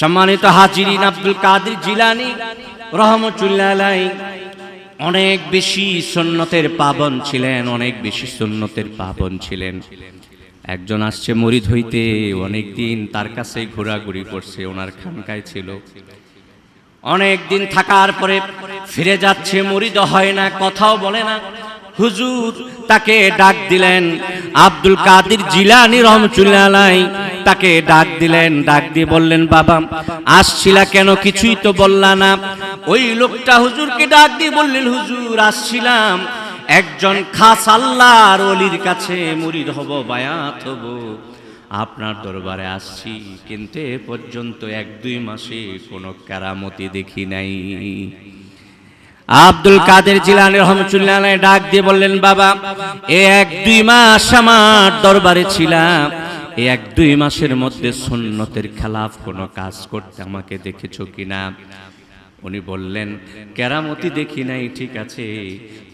সম্মানিত হাজিরিন আব্দুল কাদের জিলানি রহমতুল্লাহ অনেক বেশি সুন্নতের পাবন ছিলেন, অনেক বেশি সুন্নতের পাবন ছিলেন। একজন আসছে মরিদ হইতে অনেক দিন তার কাছে ঘোরাঘুরি করছে, ওনার খানকায় ছিল। অনেক দিন থাকার পরে ফিরে যাচ্ছে মরিদ হয় না, কথাও বলে না। হুজুর তাকে ডাক দিলেন। আব্দুল কাদির জিলানি রহমতুল্লাহ আলাই তাকে ডাক দিলেন। ডাক দিয়ে বললেন, বাবা, আসছিলা কেন? কিছুই তো বললা না। ওই লোকটা হুজুরকে ডাক দিয়ে বললেন, হুজুর, আসছিলাম। একজন খাস আল্লাহর অলির কাছে মুরিদ হব, বায়াত হব। আপনার দরবারে আসছি, কিন্তু এ পর্যন্ত এক দুই মাসে কোনো কারামতি দেখি নাই। আব্দুল কাদের জিলানি রহমতুল্লাহ ডাক দিয়ে বললেন, বাবা, এ এক দুই মাস আমার দরবারে ছিলাম। এই এক দুই মাসের মধ্যে সুন্নতের খেলাফ কোনো কাজ করতে আমাকে দেখেছ কিনা? উনি বললেন, কেরামতি দেখি নাই, ঠিক আছে,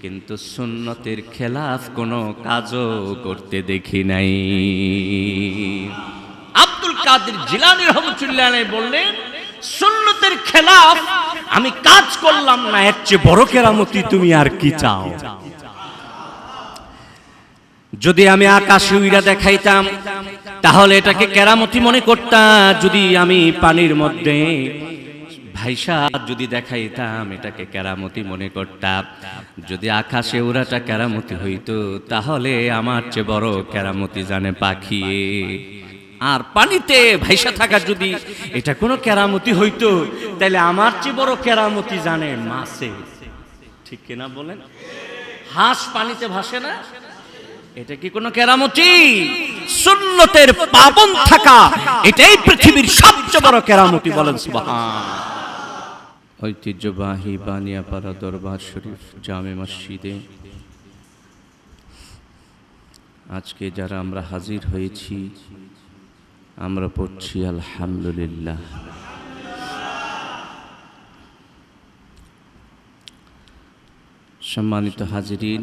কিন্তু সুন্নতের খেলাফ কোনো কাজও করতে দেখি নাই। আব্দুল কাদের জিলানি রহমতুল্লাহ বললেন সুন্নতের খেলাফ, আমি কাজ করলাম না, এর চেয়ে বড় কেরামতি তুমি আর কি চাও? যদি আমি আকাশে উইরা দেখাইতাম, তাহলে এটাকে কেরামতি মনে করতাম যদি আমি পানির মধ্যে ভাইসা যদি দেখাইতাম, এটাকে কেরামতি মনে করতাম যদি আকাশে উড়াটা কেরামতি হইতো, তাহলে আমার চেয়ে বড় কেরামতি জানে পাখি। আর পানিতে ভাইসা থাকা যদি এটা কোনো কেরামতি হইতো তাহলে আমার চেয়ে বড় কেরামতি জানে মাছে। ঠিক কিনা বলেন? হাঁস পানিতে ভাসে না? এটা কি কোনো কেরামতি? সুন্নতের পাবন থাকা, এটাই পৃথিবীর সবচেয়ে বড় কেরামতি বলেন সুবহান ঐতিহ্যবাহী বানিয়াপাড়া দরবার শরীফ, জামে মসজিদে। আজকে যারা আমরা হাজির হয়েছি আমরা পড়ছি আলহামদুলিল্লাহ। সম্মানিত হাজিরিন,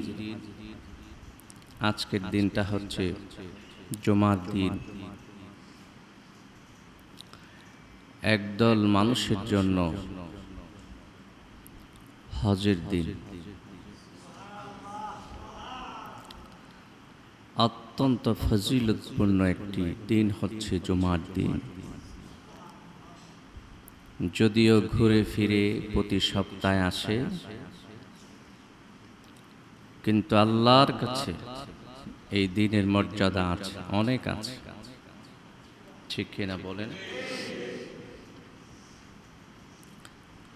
আজকের দিনটা হচ্ছে জমার দিন। একদল মানুষের জন্য হজের দিন। অত্যন্ত ফজিলতপূর্ণ একটি দিন হচ্ছে জমার দিন। যদিও ঘুরে ফিরে প্রতি সপ্তাহে আসে, কিন্তু আল্লাহর কাছে এই দিনের মর্যাদা আছে, অনেক আছে। ঠিক কিনা বলেন?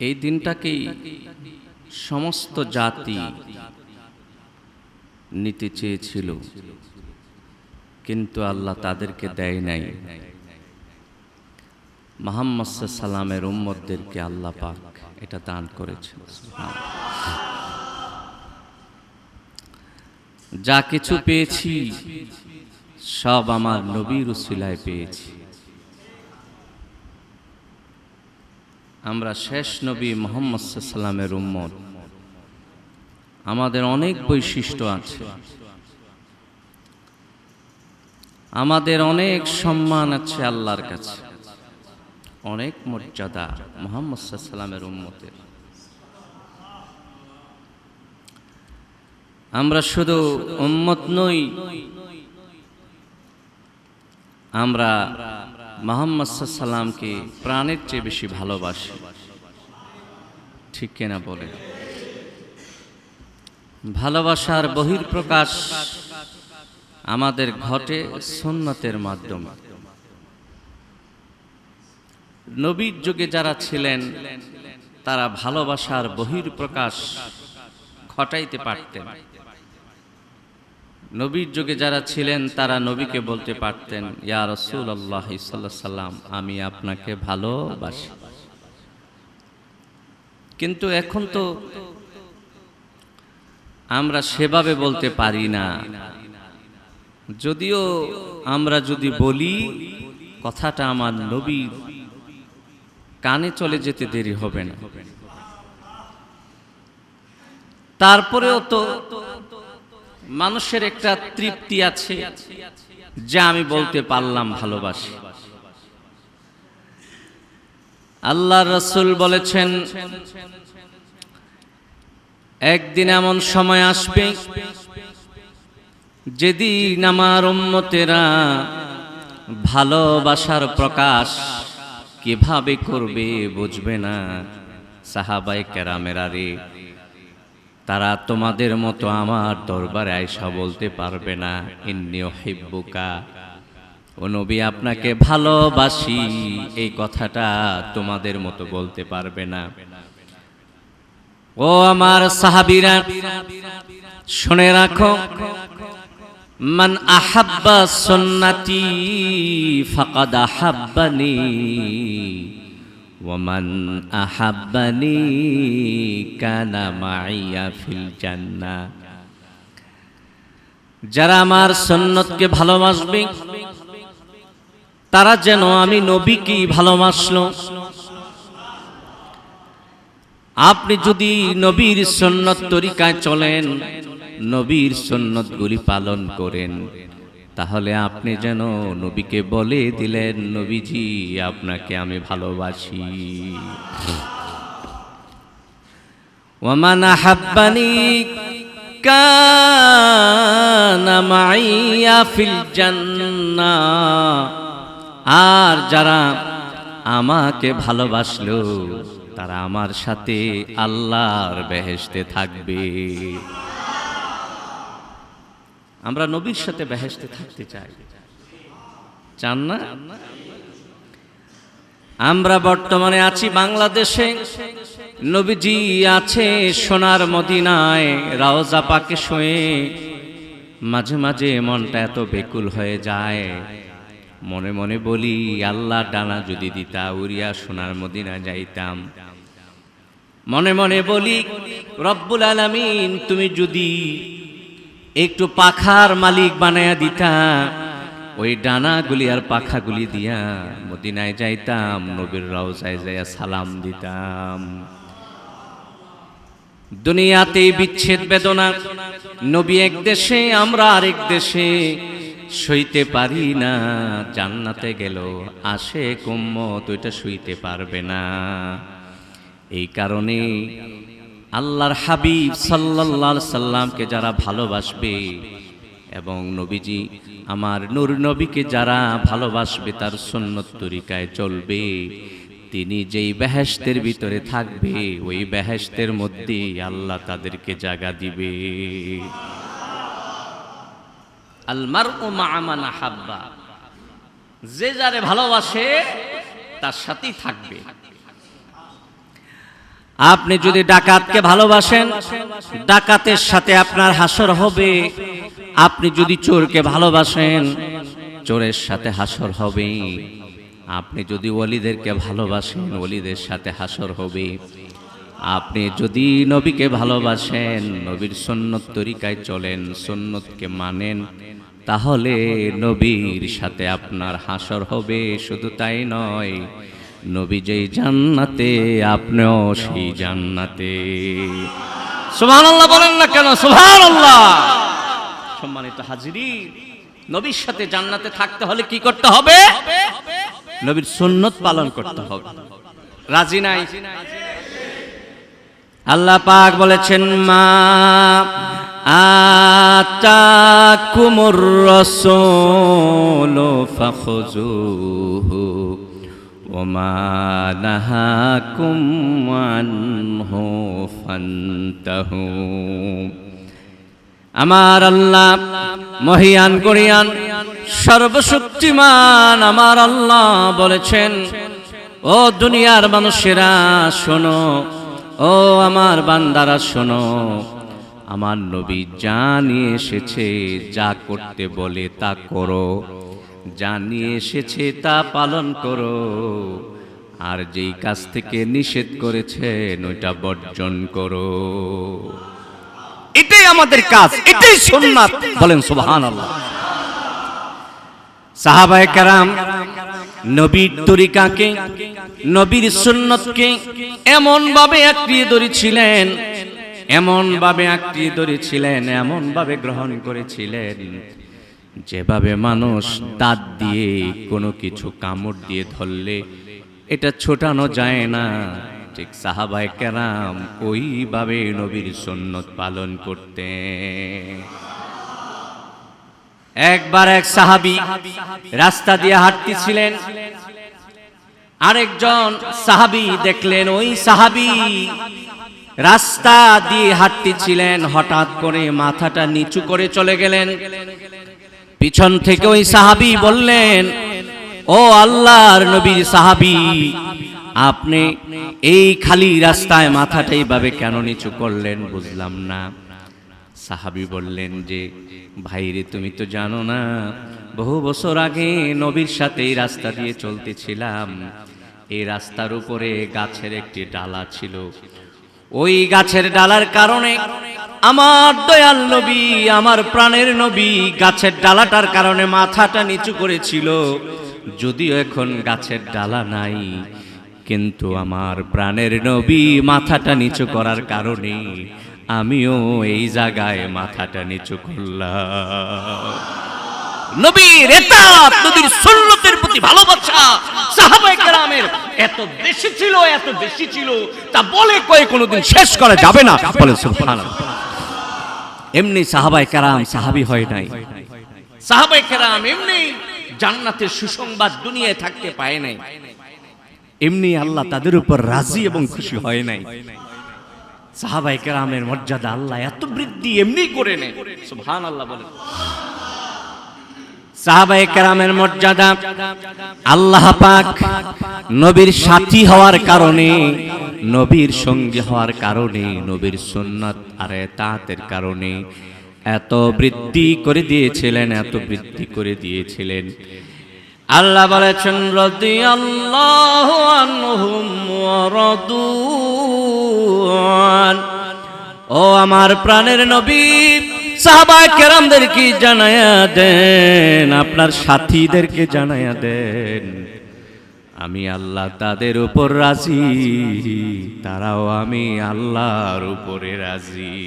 এই দিনটাকেই সমস্ত জাতি নিতে চেয়েছিল। কিন্তু আল্লাহ তাদেরকে দেয় নাই। মোহাম্মদ সাল্লামের উম্মতদেরকে আল্লাহ পাক এটা দান করেছে। যা কিছু পেয়েছি, সব আমার নবীর উসিলায় পেয়েছি। আমরা শেষ নবী মোহাম্মদ সাল্লামের উম্মত। আমাদের অনেক বৈশিষ্ট্য আছে। আমাদের অনেক সম্মান আছে আল্লাহর কাছে। অনেক মর্যাদা মোহাম্মদ সাল্লামের উম্মতের। আমরা শুধু উম্মত নই, আমরা মোহাম্মদ সাল্লামকে প্রাণের চেয়ে বেশি ভালোবাসি। ঠিক কিনা বলে ভালোবাসার বহির্প্রকাশ আমাদের ঘটে সুন্নতের মাধ্যমে। নবীর যুগে যারা ছিলেন, তারা ভালোবাসার বহির্প্রকাশ ঘটাইতে পারতেন। নবীর যুগে যারা ছিলেন, তারা নবীকে বলতে পারতেন, ইয়া রসুল আল্লাহ সাল্লাম আমি আপনাকে ভালোবাসি। কিন্তু এখন তো আমরা সেভাবে বলতে পারি না। যদিও আমরা যদি বলি, কথাটা আমার নবীর কানে চলে যেতে দেরি হবে না। তারপরেও তো মানুষের একটা তৃপ্তি আছে যা আমি বলতে পারলাম ভালোবাসি। আল্লাহ রসুল বলেছেন, একদিন এমন সময় আসবে যেদিন আমার উম্মতেরা ভালোবাসার প্রকাশ কীভাবে করবে বুঝবে না সাহাবাই কেরামেরা রে। তারা তোমাদের মতো আমার দরবারে আয়সা বলতে পারবে না ইন্নিও হিব্বুকা ও নবী, আপনাকে ভালোবাসি, এই কথাটা তোমাদের মতো বলতে পারবে না। ও আমার সাহাবিরা, শুনে রাখো মান আহাব্বা সুন্নতি ফাকাদ আহাব্বানি ওমান আহাব্বানি কানা মাইয়া ফিল জান্নাহ যারা আমার সন্ন্যতকে ভালোবাসবে, তারা যেন আমি নবীকে ভালোবাসলো। আপনি যদি নবীর সন্ন্যত তরিকায় চলেন, নবীর সন্ন্যতগুলি পালন করেন, তাহলে আপনি যেন নবীকে বলে দিলেন, নবীজি, আপনাকে আমি ভালোবাসি। ওমান হাব্বানি আর যারা আমাকে ভালোবাসলো তারা আমার সাথে আল্লাহর বেহেশতে থাকবে। আমরা নবীর সাথে বেহেশতে থাকতে চাই। চান না? আমরা বর্তমানে আছি বাংলাদেশে। নবীজি আছে সোনার মদিনায়, রাওজা পাকে শোয়ে। মাঝে মাঝে মনটা এত বেকুল হয়ে যায়। মনে মনে বলি, আল্লাহ ডানা যদি দিতা, উড়িয়া সোনার মদিনা যাইতাম। মনে মনে বলি, রব্বুল আলামিন, তুমি যদি একটু পাখার মালিক বানায়া দিতা, ওই ডানাগুলি আর পাখাগুলি দিয়া মদিনায় যাইতাম, নবীর রাউজায় যাইয়া সালাম দিতাম। দুনিয়াতে বিচ্ছেদ বেদনা, নবী এক দেশে, আমরা আরেক দেশে সইতে পারি না, জান্নাতে গেল আসে কুম্মত ওইটা সইতে পারবে না। এই কারণে আল্লাহর হাবিব আলাইহি সাল্লামকে যারা ভালোবাসবে এবং নবীজি আমার নূর নবীকে যারা ভালোবাসবে, তার সুন্নত তরিকায় চলবে, তিনি যেই বেহেশতের ভিতরে থাকবে, ওই বেহেশতের মধ্যে আল্লাহ তাদেরকে জাগা দিবে। আলমার ও হাব্বা যে যারে ভালোবাসে, তার সাথেই থাকবে। আপনি যদি ডাকাতকে ভালোবাসেন, ডাকাতের সাথে আপনার হাসর হবে। আপনি যদি চোরকে ভালোবাসেন, চোরের সাথে হাসর হবে। আপনি যদি অলিদেরকে ভালোবাসেন অলিদের সাথে হাসর হবে। আপনি যদি নবীকে ভালোবাসেন নবীর সন্ন্যত তরিকায় চলেন সন্ন্যতকে মানেন তাহলে নবীর সাথে আপনার হাসর হবে শুধু তাই নয় নবী যেই জান্নাতে আপনিও সেই জান্নাতে। সুবহানাল্লাহ বলেন না কেন? সুবহানাল্লাহ! সম্মানিত হাজিরি নবীর সাথে জান্নাতে থাকতে হলে কি করতে হবে? নবীর সুন্নত পালন করতে হবে। রাজি নাই। আল্লাহ পাক বলেছেন, মা আতাকুমুর রাসূল ফাখুযুহু ওমা নাহাকুম আনহু আমার আল্লাহ মহিয়ান করিয়ান সর্বশক্তিমান আমার আল্লাহ বলেছেন, ও দুনিয়ার মানুষেরা, শোনো ও আমার বান্দারা, শোনো। আমার নবী যা নিয়ে এসেছে, যা করতে বলে তা করো। যা নিয়ে এসেছে, তা পালন করো। আর যেই কাজ থেকে নিষেধ করেছেন, ওইটা বর্জন করো। এটাই আমাদের কাজ, এটাই সুন্নাত। বলেন, সুবহানাল্লাহ। সাহাবায়ে কেরাম নবীর তরিকাকে, নবীর সুন্নতকে এমন ভাবে আঁকড়িয়ে ধরেছিলেন এমন ভাবে আঁকড়িয়ে ধরেছিলেন এমন ভাবে গ্রহণ করেছিলেন, যেভাবে মানুষ দাঁত দিয়ে কোনো কিছু কামড় দিয়ে ধরলে এটা ছোটানো যায় না। ঠিক সাহাবায় কেরাম ওইভাবে নবীর সুন্নত পালন করতে একবার এক সাহাবি রাস্তা দিয়ে হাঁটতেছিলেন। আরেকজন সাহাবি দেখলেন, ওই সাহাবি রাস্তা দিয়ে হাঁটতেছিলেন, হঠাৎ করে মাথাটা নিচু করে চলে গেলেন। পিছন থেকে ওই সাহাবি বললেন, ও আল্লাহর নবীর সাহাবি, আপনি এই খালি রাস্তায় মাথাটা এইভাবে কেন নিচু করলেন বুঝলাম না। সাহাবি বললেন যে ভাইরে, তুমি তো জানো না, বহু বছর আগে নবীর সাথে এই রাস্তা দিয়ে চলতেছিলাম। এই রাস্তার উপরে গাছের একটি ডালা ছিল। ওই গাছের ডালার কারণে আমার দয়াল নবী, আমার প্রাণের নবী গাছের ডালাটার কারণে মাথাটা নিচু করেছিল। যদিও এখন গাছের ডালা নাই, কিন্তু আমার প্রাণের নবী মাথাটা নিচু করার কারণে আমিও এই জায়গায় মাথাটা নিচু করলাম। নবীর এতাত, নবীর সুন্নতের ভালোবাসা সাহাবায়ে কেরামের এত বেশি ছিল, এত বেশি ছিল, তা বলে কয়ে কোনোদিন শেষ করা যাবে না। বলে সুবহানাল্লাহ। এমনি সাহাবায়ে কেরাম সাহাবী হয় নাই। সাহাবায়ে কেরাম এমনি জান্নাতের সুসংবাদ দুনিয়ায় থাকতে পায় নাই। এমনি আল্লাহ তাদের উপর রাজি এবং খুশি হয় নাই। সাহাবাই কেরামের মর্যাদা আল্লাহ এত বৃদ্ধি এমনি করে নেয়। সুবহান আল্লাহ বলে সাহাবাই কেরামের মর্যাদা আল্লাহ পাক নবীর সাথী হওয়ার কারণে, নবীর সঙ্গী হওয়ার কারণে, নবীর সুন্নাত আর তাঁতের কারণে এত বৃদ্ধি করে দিয়েছিলেন, এত বৃদ্ধি করে দিয়েছিলেন। আল্লাহ বলেছেন রদি আল্লাহ ও আমার প্রাণের নবী সাহাবা কেরামদেরকে জানায়া দেন? আপনার সাথীদেরকে জানায়া দেন। আমি আল্লাহ তাদের উপর রাজি, তারাও আমি আল্লাহর উপরে রাজি।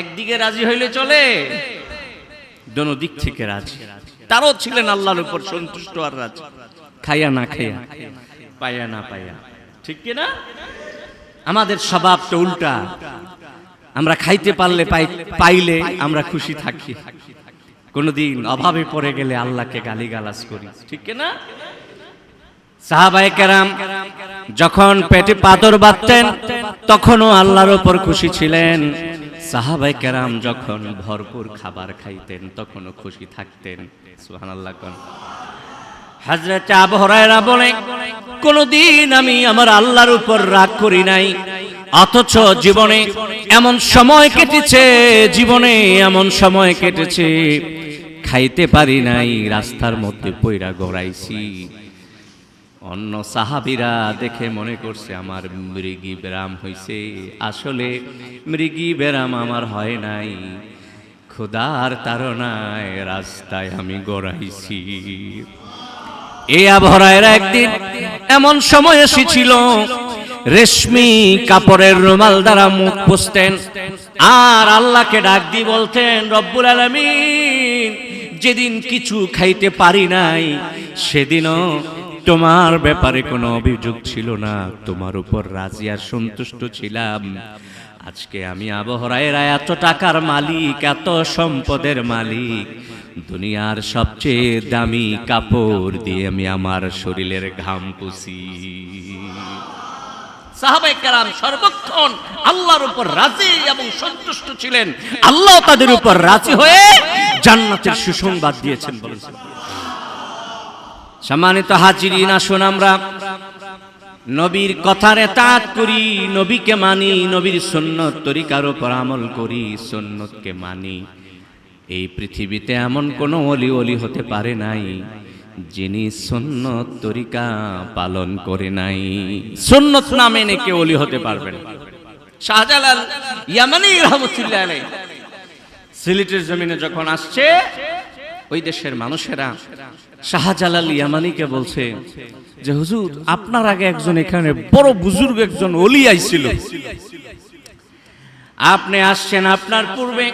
একদিকে রাজি হইলে চলে, দোনো দিক থেকে রাজি। তারও ছিলেন আল্লাহর উপর সন্তুষ্ট আর রাজি। খাইয়া না খাইয়া, পাইয়া না পাইয়া। ঠিক কি না? আমাদের স্বভাবটা উল্টা। আমরা খাইতে পারলে পাই- পাইলে আমরা খুশি থাকি। কোনদিন অভাবে পড়ে গেলে আল্লাহকে গালিগালাজ করি। ঠিক না? সাহাবায়ে কেরাম যখন পেটে পাথর বাঁধতেন, তখনও আল্লাহর উপর খুশি ছিলেন। সাহাবায়ে কেরাম যখন ভরপুর খাবার খাইতেন, তখনও খুশি থাকতেন। সুবহানাল্লাহ কোন। হাজরত আবু হুরায়রা বলে, কোনদিন আমি আমার আল্লাহর উপর রাগ করি নাই, অথচ জীবনে এমন সময় কেটেছে, জীবনে এমন সময় কেটেছে। খাইতে পারি নাই, রাস্তার মধ্যে পইরা গড়াইছি। অন্য সাহাবিরা দেখে মনে করছে, আমার মৃগী ব্যারাম হইছে। আসলে মৃগী ব্যারাম আমার হয় নাই। খোদার তারনায় রাস্তায় আমি গড়াইছি। এই আবহাওয়ার একদিন এমন সময় এসেছিল, রেশমি কাপড়ের রুমাল দ্বারা মুখ পুষতেন আর আল্লাহকে ডাক দিয়ে বলতেন, রব্বুল আলামিন, যেদিন কিছু খাইতে পারি নাই, সেদিনও তোমার ব্যাপারে কোনো অভিযোগ ছিল না? তোমার উপর রাজি আর সন্তুষ্ট ছিলাম। আজকে আমি আবহরায়ের এত টাকার মালিক, এত সম্পদের মালিক। দুনিয়ার সবচেয়ে দামি কাপড় দিয়ে আমি আমার শরীরের ঘাম পুষি। সাহাবাই কারাম সর্বক্ষণ আল্লাহর উপর রাজি এবং সন্তুষ্ট ছিলেন। আল্লাহ তাদের উপর রাজি হয়ে জান্নাতের সুসংবাদ দিয়েছেন বলেছেন। সম্মানিত হাজিরিন, আসুন আমরা নবীর কথার এতাত করি, নবীকে মানি, নবীর সুন্নত তরিকার উপর আমল করি, সুন্নতকে মানি। এই পৃথিবীতে এমন কোনো অলি অলি হতে পারে নাই, যিনি সুন্নত তরিকা পালন করে নাই। সুন্নত না মেনে কেউ অলি হতে পারবেন শাহজালাল ইয়ামানি রহমতুল্লাহ আলাইহি। সিলেটের জমিনে যখন আসছে, ওই দেশের মানুষেরা শাহজালাল ইয়ামানিকে বলছে যে, হুজুর, আপনার আগে একজন এখানে বড় বুজুর্গ একজন অলি আইছিল। আপনি আসছেন আপনার পূর্বে,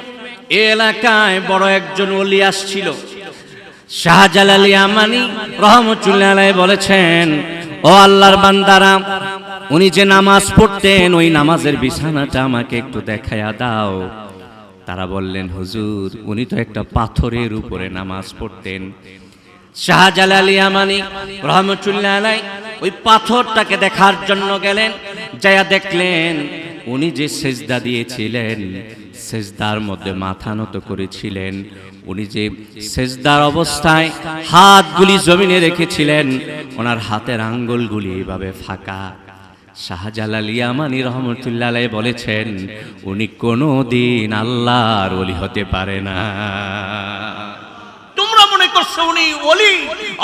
এ এলাকায় বড় একজন অলি আসছিল। শাহজালাল ইয়ামানি রহমতুল্লাহ বলেছেন, ও আল্লাহর বান্দারা, উনি যে নামাজ পড়তেন, ওই নামাজের বিছানাটা আমাকে একটু দেখায়া দাও। তারা বললেন, হুজুর, উনি তো একটা পাথরের উপরে নামাজ পড়তেন। শাহজালাল ইয়ামানি রহমতুল্লাহ ওই পাথরটাকে দেখার জন্য গেলেন যায়া দেখলেন উনি যে সেজদা দিয়েছিলেন, সেজদার মধ্যে মাথা নত করেছিলেন। উনি যে সেজদার অবস্থায় হাতগুলি জমিনে রেখেছিলেন, ওনার হাতের আঙ্গুলগুলি এইভাবে ফাঁকা। শাহজালাল ইয়ামানি রহমতুল্লাহ বলেছেন, উনি কোনো দিন আল্লাহর ওলি হতে পারে না। করছ উনি ওলি,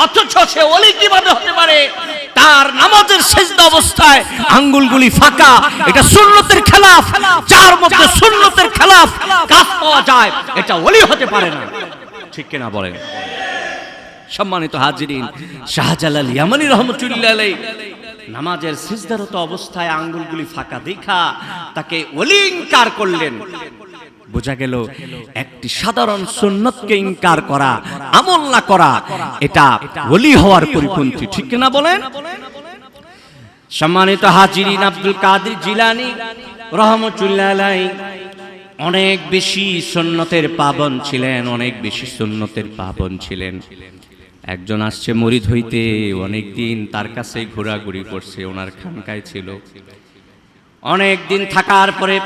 অথচ সে ওলি কীভাবে হতে পারে? তার নামাজের সেজদা অবস্থায় আঙ্গুলগুলি ফাঁকা, এটা সুন্নতের খেলাফ, যার মধ্যে সুন্নতের খেলাফ কাজ পাওয়া যায়, এটা ওলি হতে পারে না। ঠিক কিনা বলেন? সম্মানিত হাজিরিন, শাহজালাল ইয়ামানি রহমতুল্লাহ আলাইহি, নামাজের সিজদারত অবস্থায় আঙ্গুলগুলি ফাঁকা, দেখা, তাকে ওলি ইনকার করলেন। বোঝা গেল, একটি সাধারণ সুন্নতকে ইনকার করা, আমল না করা, এটা ওলি হওয়ার পরিপন্থী, ঠিক কিনা বলেন? সম্মানিত হাজিরিন আব্দুল কাদের জিলানি, রহমতুল্লাহ অনেক বেশি সুন্নতের পাবন ছিলেন, অনেক বেশি সুন্নতের পাবন ছিলেন। একজন আসছে মরিদ হইতে অনেক দিন তার কাছে ঘোরাঘুরি করছে, ওনার খানকায় ছিল। অনেক দিন থাকার পরে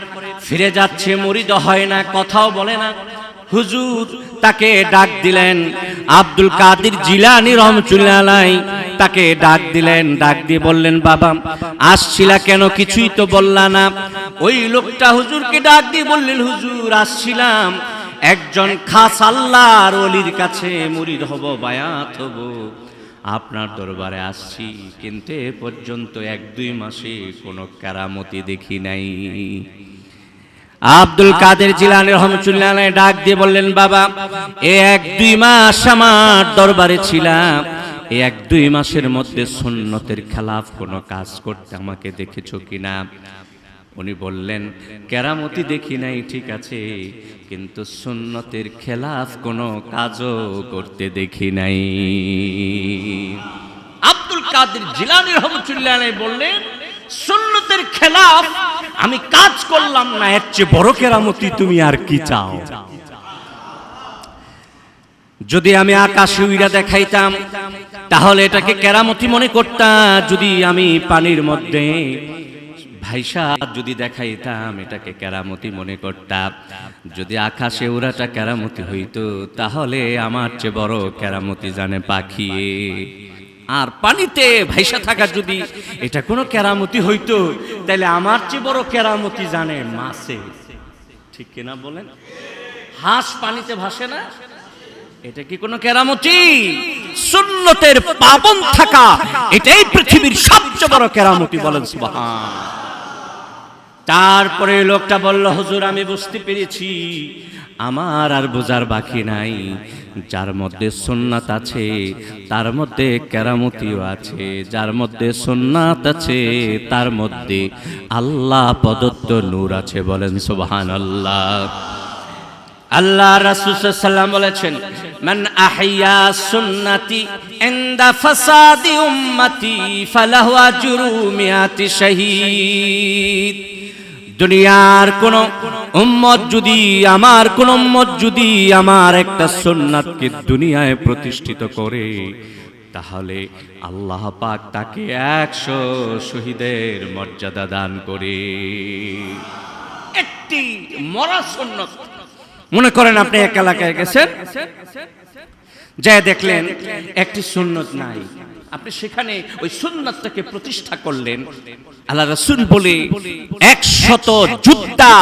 ফিরে যাচ্ছে মরিদ হয় না, কথাও বলে না। হুজুর তাকে ডাক দিলেন, আব্দুল কাদির জিলানি রহমতুল্লাহ আলাই তাকে ডাক দিলেন, ডাক দিয়ে বললেন, বাবা, আসছিলা কেন? কিছুই তো বললা না। ওই লোকটা হুজুরকে ডাক দিয়ে বললেন, হুজুর, আসছিলাম। একজন খাস আল্লাহর অলির কাছে মুরিদ হব, বায়াত হব। আপনার দরবারে আসছি, কিন্তু এ পর্যন্ত এক দুই মাসে কোনো কারামতি দেখি নাই। আব্দুল কাদের জিলানি রহমতুল্লাহ ডাক দিয়ে বললেন, বাবা, এ এক দুই মাস আমার দরবারে ছিলাম। এই এক দুই মাসের মধ্যে সুন্নতের খেলাফ কোনো কাজ করতে আমাকে দেখেছ কিনা? উনি বললেন, কেরামতি দেখি নাই, ঠিক আছে, কিন্তু সুন্নতের খেলাফ কোনো কাজও করতে দেখি নাই। আব্দুল কাদের জিলানি রহমতুল্লাহ বললেন, সুন্নতের খেলাফ আমি কাজ করলাম না, এর চেয়ে বড় কেরামতি তুমি আর কি চাও? যদি আমি আকাশে উইরা দেখাইতাম, তাহলে এটাকে কেরামতি মনে করতাম যদি আমি পানির মধ্যে ভাইসা, যদি দেখাইতাম এটাকে কেরামতি মনে করতাম। যদি আকাশে উড়াটা কেরামতি হইতো, তাহলে আমার চেয়ে বড় কেরামতি জানে পাখি। আর পানিতে ভাইসা থাকা যদি এটা কোনো কেরামতি হইতো তাহলে আমার চেয়ে বড় কেরামতি জানে মাছে। ঠিক কিনা বলেন? হাঁস পানিতে ভাসে না? এটা কি কোনো কেরামতি? সুন্নতের পাবন থাকা, এটাই পৃথিবীর সবচেয়ে বড় কেরামতি বলেন, সুবহান। তারপরে লোকটা বলল, হুজুর, আমি বুঝতে পেরেছি। আমার আর বোঝার বাকি নাই। যার মধ্যে সোননাথ আছে, তার মধ্যে কেরামতিও আছে। যার মধ্যে সোননাথ আছে, তার মধ্যে আল্লাহ প্রদত্ত নূর আছে। বলেন সুবহান আল্লাহ আল্লাহ রাসুসাল্লাম বলেছেন, মান আহইয়া সুন্নতি ইনদা ফাসাদি উম্মতি, ফালাহু আজরু মিয়াতি শাহীদ। দুনিয়ার কোন উম্মত যদি, আমার কোন উম্মত যদি আমার একটা সুন্নাতকে দুনিয়ায় প্রতিষ্ঠিত করে, তাহলে আল্লাহ পাক তাকে একশো শহীদের মর্যাদা দান করে। একটি মরা সুন্নত। মনে করেন আপনি এক এলাকায় গেছেন যা দেখলেন একটি সুন্নত নাই। আপনি সেখানে ওই সুন্নতটাকে প্রতিষ্ঠা করলেন। আল্লাহ রসুল বলে, একশত যোদ্ধা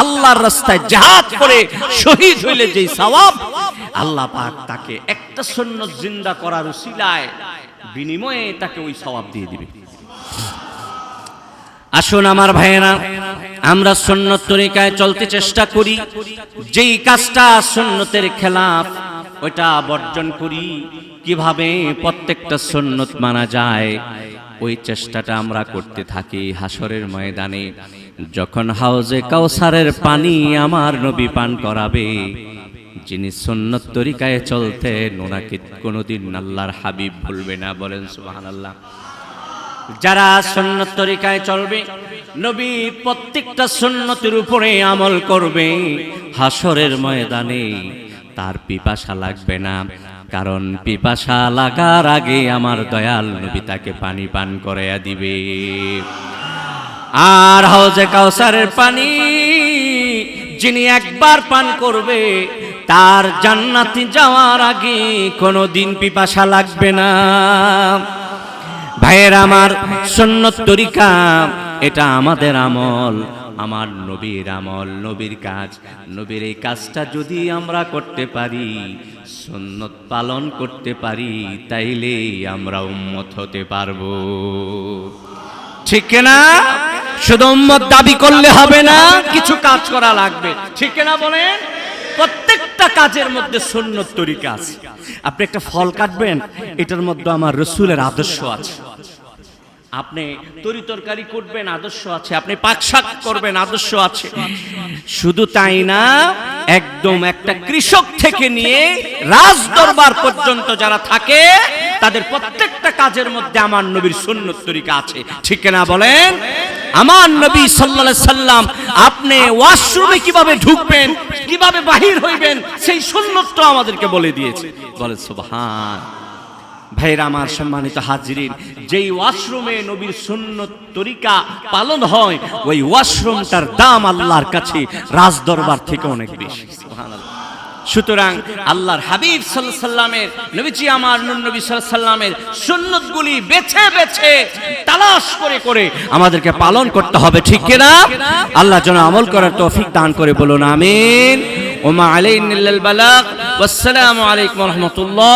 আল্লাহর রাস্তায় জাহাজ করে শহীদ হইলে যে সওয়াব, আল্লাহ পাক তাকে একটা সুন্নত জিন্দা করার উসিলায় বিনিময়ে তাকে ওই সওয়াব দিয়ে দিবে। আসুন আমার ভাইয়েরা, আমরা সুন্নত তরিকায় চলতে চেষ্টা করি। যেই কাজটা সুন্নতের খেলাফ ওইটা বর্জন করি, কীভাবে প্রত্যেকটা সুন্নত মানা যায়, ওই চেষ্টাটা আমরা করতে থাকি হাসরের ময়দানে। যখন হাউজে কাউসারের পানি আমার নবী পান করাবে, যিনি সুন্নত তরিকায় চলতেন, ওনাকে কোনোদিন আল্লাহর হাবিব ভুলবে না, বলেন সুবহানাল্লাহ। যারা সুন্নত তরিকায় চলবে, নবী প্রত্যেকটা সুন্নতের উপরে আমল করবে হাসরের ময়দানে তার পিপাসা লাগবে না। কারণ পিপাসা লাগার আগে আমার দয়াল নবী তাকে পানি পান করে দিবে। আর হাউজে কাউসারের পানি যিনি একবার পান করবে, তার জান্নাতি যাওয়ার আগে কোনো দিন পিপাসা লাগবে না। ভাইয়ের, আমার সন্ন্যত তরিকা, এটা আমাদের আমল। আমার নবীর আমল, নবীর কাজ। নবীর এই কাজটা যদি আমরা করতে পারি সন্ন্যত পালন করতে পারি, তাইলে আমরা উম্মত হতে পারব। ঠিক না শুধু উম্মত দাবি করলে হবে না, কিছু কাজ করা লাগবে। ঠিক না বলেন? প্রত্যেকটা কাজের মধ্যে সুন্নত তরিকা আছে। আপনি একটা ফল কাটবেন, এটার মধ্যে আমার রসুলের আদর্শ আছে। আপনি তরি তরকারি করবেন, আদর্শ আছে। আপনি পাক শাক করবেন, আদর্শ আছে। শুধু তাই না, একদম একটা কৃষক থেকে নিয়ে রাজ দরবার পর্যন্ত যারা থাকে, তাদের প্রত্যেকটা কাজের মধ্যে আমার নবীর সুন্নত তরিকা আছে। ঠিক না বলেন? আমার নবী সাল্লাল্লাহু সাল্লাম, আপনি ওয়াশরুমে কীভাবে ঢুকবেন, কীভাবে বাহির হইবেন, সেই সুন্নতটা আমাদেরকে বলে দিয়েছে। বলে, সুবহান। ভাইরা আমার সম্মানিত হাজিরিন, যেই ওয়াশরুমে নবীর সুন্নত তরিকা পালন হয়, ওই ওয়াশরুমটার দাম আল্লাহর কাছে রাজ দরবার থেকে অনেক বেশি সুতরাং আল্লাহর হাবিব আলাইহি সাল্লামের, নবীজি আমার নবী আলাইহি সাল্লামের সুন্নতগুলি বেছে বেছে তালাশ করে করে আমাদেরকে পালন করতে হবে, ঠিক কিনা? আল্লাহ যেন আমল করার তৌফিক দান করে বলুন, আমিন। ওমা আলাইহিল বালাগ। ওয়াসসালামু আলাইকুম রাহমাতুল্লাহ।